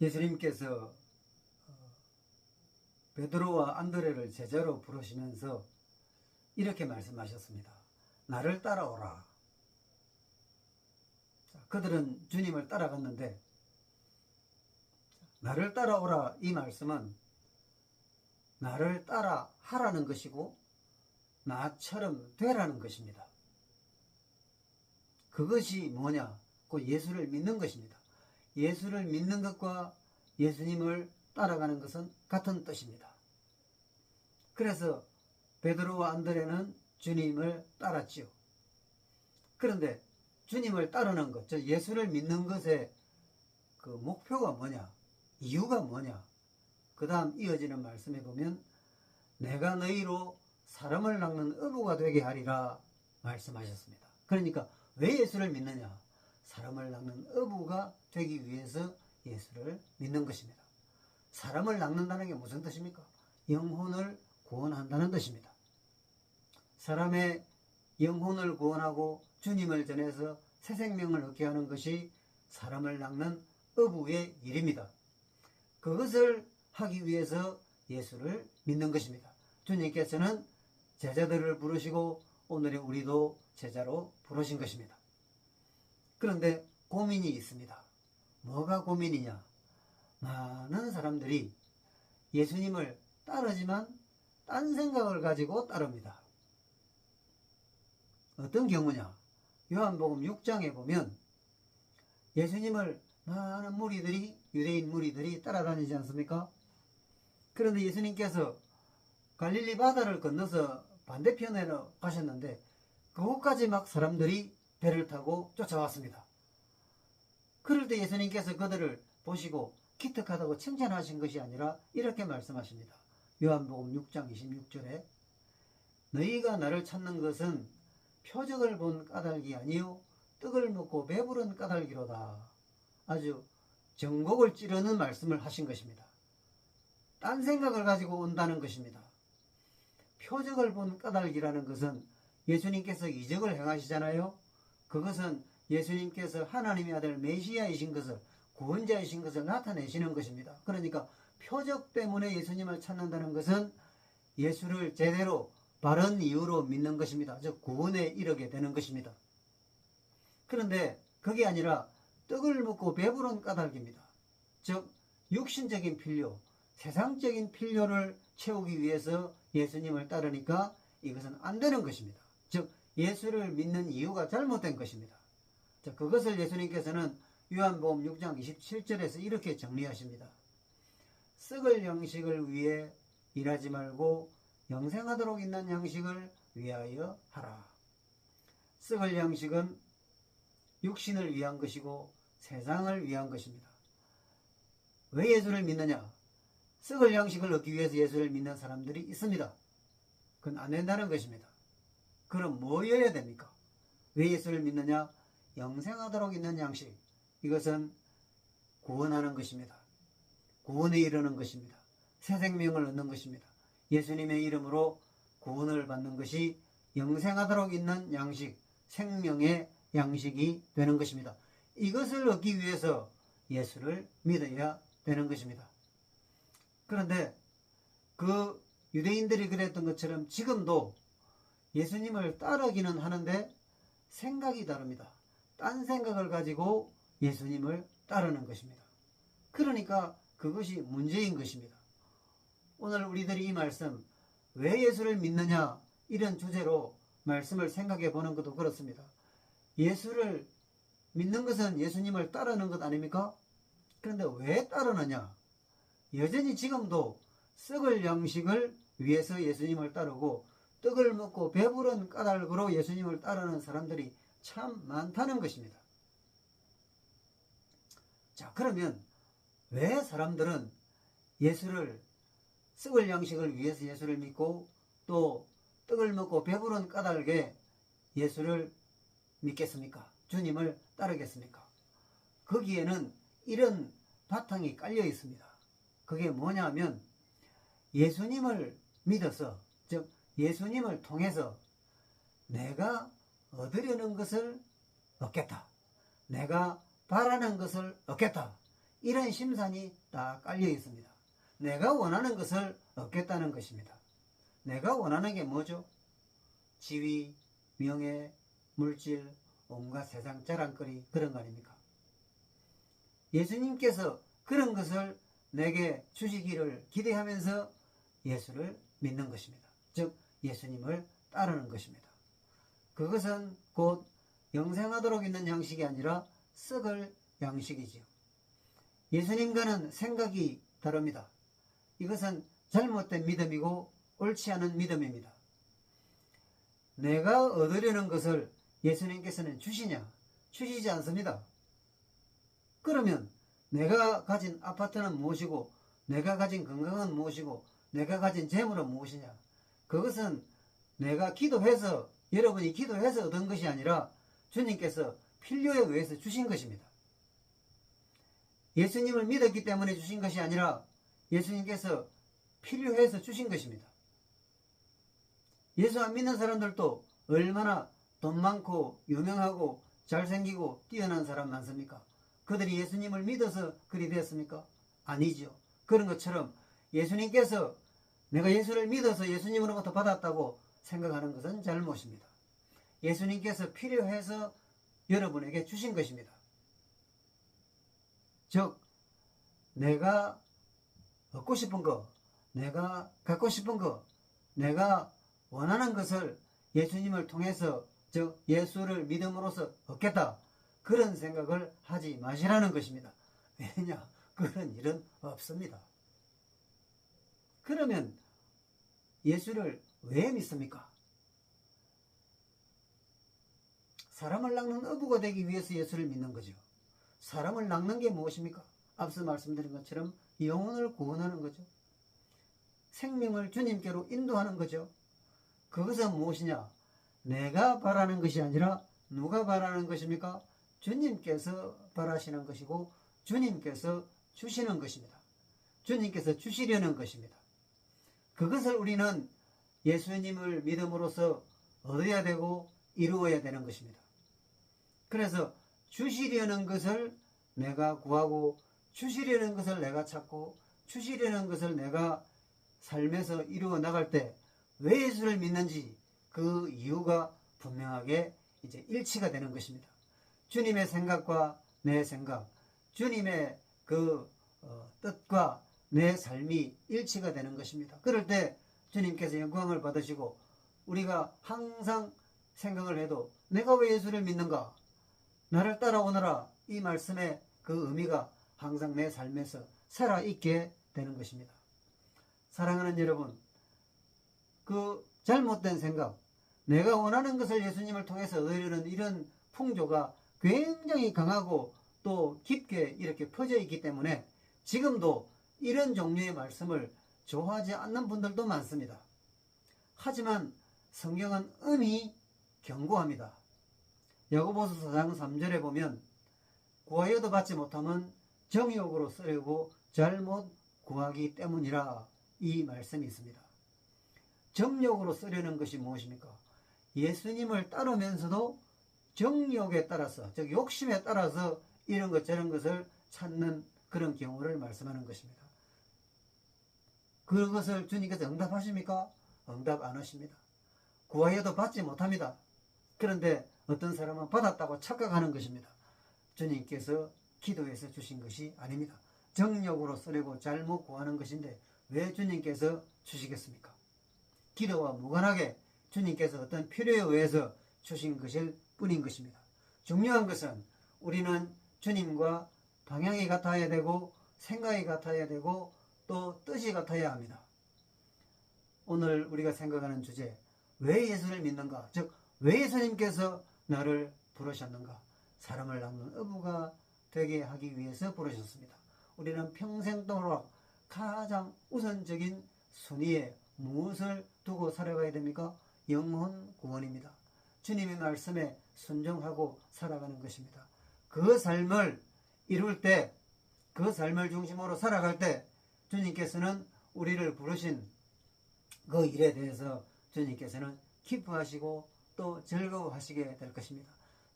예수님께서 어, 베드로와 안드레를 제자로 부르시면서 이렇게 말씀하셨습니다. 나를 따라오라. 자, 그들은 주님을 따라갔는데 나를 따라오라 이 말씀은 나를 따라 하라는 것이고 나처럼 되라는 것입니다. 그것이 뭐냐? 그 예수를 믿는 것입니다. 예수를 믿는 것과 예수님을 따라가는 것은 같은 뜻입니다. 그래서 베드로와 안드레는 주님을 따랐지요. 그런데 주님을 따르는 것, 저 예수를 믿는 것의 그 목표가 뭐냐? 이유가 뭐냐? 그 다음 이어지는 말씀에 보면 내가 너희로 사람을 낚는 어부가 되게 하리라 말씀하셨습니다. 그러니까 왜 예수를 믿느냐? 사람을 낚는 어부가 되기 위해서 예수를 믿는 것입니다. 사람을 낚는다는 게 무슨 뜻입니까? 영혼을 구원한다는 뜻입니다. 사람의 영혼을 구원하고 주님을 전해서 새 생명을 얻게 하는 것이 사람을 낚는 어부의 일입니다. 그것을 하기 위해서 예수를 믿는 것입니다. 주님께서는 제자들을 부르시고 오늘의 우리도 제자로 부르신 것입니다. 그런데 고민이 있습니다. 뭐가 고민이냐? 많은 사람들이 예수님을 따르지만 딴 생각을 가지고 따릅니다. 어떤 경우냐? 요한복음 6장에 보면 예수님을 많은 무리들이 유대인 무리들이 따라다니지 않습니까? 그런데 예수님께서 갈릴리 바다를 건너서 반대편으로 가셨는데 그곳까지 막 사람들이 배를 타고 쫓아왔습니다. 그럴 때 예수님께서 그들을 보시고 기특하다고 칭찬하신 것이 아니라 이렇게 말씀하십니다. 요한복음 6장 26절에 너희가 나를 찾는 것은 표적을 본 까닭이 아니요 떡을 먹고 배부른 까닭이로다. 아주 정곡을 찌르는 말씀을 하신 것입니다. 딴 생각을 가지고 온다는 것입니다. 표적을 본 까닭이라는 것은 예수님께서 이적을 행하시잖아요. 그것은 예수님께서 하나님의 아들 메시아이신 것을 구원자이신 것을 나타내시는 것입니다. 그러니까 표적 때문에 예수님을 찾는다는 것은 예수를 제대로 바른 이유로 믿는 것입니다. 즉 구원에 이르게 되는 것입니다. 그런데 그게 아니라 떡을 먹고 배부른 까닭입니다. 즉 육신적인 필요, 세상적인 필요를 채우기 위해서 예수님을 따르니까 이것은 안 되는 것입니다. 즉 예수를 믿는 이유가 잘못된 것입니다. 자, 그것을 예수님께서는 요한복음 6장 27절에서 이렇게 정리하십니다. 썩을 양식을 위해 일하지 말고 영생하도록 있는 양식을 위하여 하라. 썩을 양식은 육신을 위한 것이고 세상을 위한 것입니다. 왜 예수를 믿느냐? 썩을 양식을 얻기 위해서 예수를 믿는 사람들이 있습니다. 그건 안 된다는 것입니다. 그럼 뭐여야 됩니까? 왜 예수를 믿느냐? 영생하도록 있는 양식. 이것은 구원하는 것입니다. 구원에 이르는 것입니다. 새 생명을 얻는 것입니다. 예수님의 이름으로 구원을 받는 것이 영생하도록 있는 양식, 생명의 양식이 되는 것입니다. 이것을 얻기 위해서 예수를 믿어야 되는 것입니다. 그런데 그 유대인들이 그랬던 것처럼 지금도 예수님을 따르기는 하는데 생각이 다릅니다. 딴 생각을 가지고 예수님을 따르는 것입니다. 그러니까 그것이 문제인 것입니다. 오늘 우리들이 이 말씀, 왜 예수를 믿느냐, 이런 주제로 말씀을 생각해 보는 것도 그렇습니다. 예수를 믿는 것은 예수님을 따르는 것 아닙니까? 그런데 왜 따르느냐? 여전히 지금도 썩을 양식을 위해서 예수님을 따르고 떡을 먹고 배부른 까닭으로 예수님을 따르는 사람들이 참 많다는 것입니다. 자, 그러면 왜 사람들은 예수를 썩을 양식을 위해서 예수를 믿고 또 떡을 먹고 배부른 까닭에 예수를 믿겠습니까? 주님을 따르겠습니까? 거기에는 이런 바탕이 깔려 있습니다. 그게 뭐냐면 예수님을 믿어서 즉 예수님을 통해서 내가 얻으려는 것을 얻겠다. 내가 바라는 것을 얻겠다. 이런 심산이 다 깔려 있습니다. 내가 원하는 것을 얻겠다는 것입니다. 내가 원하는 게 뭐죠? 지위, 명예, 물질, 온갖 세상 자랑거리 그런 거 아닙니까? 예수님께서 그런 것을 내게 주시기를 기대하면서 예수를 믿는 것입니다. 즉 예수님을 따르는 것입니다. 그것은 곧 영생하도록 있는 양식이 아니라 썩을 양식이지요. 예수님과는 생각이 다릅니다. 이것은 잘못된 믿음이고 옳지 않은 믿음입니다. 내가 얻으려는 것을 예수님께서는 주시냐? 주시지 않습니다. 그러면 내가 가진 아파트는 무엇이고 내가 가진 건강은 무엇이고 내가 가진 재물은 무엇이냐? 그것은 내가 기도해서 여러분이 기도해서 얻은 것이 아니라 주님께서 필요에 의해서 주신 것입니다. 예수님을 믿었기 때문에 주신 것이 아니라 예수님께서 필요해서 주신 것입니다. 예수 안 믿는 사람들도 얼마나 돈 많고 유명하고 잘생기고 뛰어난 사람 많습니까? 그들이 예수님을 믿어서 그리 되었습니까? 아니죠. 그런 것처럼 예수님께서 내가 예수를 믿어서 예수님으로부터 받았다고 생각하는 것은 잘못입니다. 예수님께서 필요해서 여러분에게 주신 것입니다. 즉, 내가 얻고 싶은 거, 내가 갖고 싶은 거, 내가 원하는 것을 예수님을 통해서 즉 예수를 믿음으로써 얻겠다. 그런 생각을 하지 마시라는 것입니다. 왜냐? 그런 일은 없습니다. 그러면 예수를 왜 믿습니까? 사람을 낚는 어부가 되기 위해서 예수를 믿는 거죠. 사람을 낚는 게 무엇입니까? 앞서 말씀드린 것처럼 영혼을 구원하는 거죠. 생명을 주님께로 인도하는 거죠. 그것은 무엇이냐? 내가 바라는 것이 아니라 누가 바라는 것입니까? 주님께서 바라시는 것이고 주님께서 주시는 것입니다. 주님께서 주시려는 것입니다. 그것을 우리는 예수님을 믿음으로써 얻어야 되고 이루어야 되는 것입니다. 그래서 주시려는 것을 내가 구하고 주시려는 것을 내가 찾고 주시려는 것을 내가 삶에서 이루어 나갈 때 왜 예수를 믿는지 그 이유가 분명하게 이제 일치가 되는 것입니다. 주님의 생각과 내 생각, 주님의 그 어, 뜻과 내 삶이 일치가 되는 것입니다. 그럴 때 주님께서 영광을 받으시고 우리가 항상 생각을 해도 내가 왜 예수를 믿는가? 나를 따라오너라. 이 말씀의 그 의미가 항상 내 삶에서 살아있게 되는 것입니다. 사랑하는 여러분, 그 잘못된 생각, 내가 원하는 것을 예수님을 통해서 얻으려는 이런 풍조가 굉장히 강하고 또 깊게 이렇게 퍼져 있기 때문에 지금도 이런 종류의 말씀을 좋아하지 않는 분들도 많습니다. 하지만 성경은 음이 경고합니다. 야고보서 4장 3절에 보면 구하여도 받지 못하면 정욕으로 쓰려고 잘못 구하기 때문이라 이 말씀이 있습니다. 정욕으로 쓰려는 것이 무엇입니까? 예수님을 따르면서도 정욕에 따라서, 즉 욕심에 따라서 이런 것 저런 것을 찾는 그런 경우를 말씀하는 것입니다. 그것을 주님께서 응답하십니까? 응답 안 하십니다. 구하여도 받지 못합니다. 그런데 어떤 사람은 받았다고 착각하는 것입니다. 주님께서 기도해서 주신 것이 아닙니다. 정력으로 쓰려고 잘못 구하는 것인데 왜 주님께서 주시겠습니까? 기도와 무관하게 주님께서 어떤 필요에 의해서 주신 것일 뿐인 것입니다. 중요한 것은 우리는 주님과 방향이 같아야 되고 생각이 같아야 되고 또 뜻이 같아야 합니다. 오늘 우리가 생각하는 주제 왜 예수를 믿는가? 즉 왜 예수님께서 나를 부르셨는가? 사람을 낳는 어부가 되게 하기 위해서 부르셨습니다. 우리는 평생 동안 가장 우선적인 순위에 무엇을 두고 살아가야 됩니까? 영혼 구원입니다. 주님의 말씀에 순종하고 살아가는 것입니다. 그 삶을 이룰 때, 그 삶을 중심으로 살아갈 때, 주님께서는 우리를 부르신 그 일에 대해서 주님께서는 기뻐하시고 또 즐거워하시게 될 것입니다.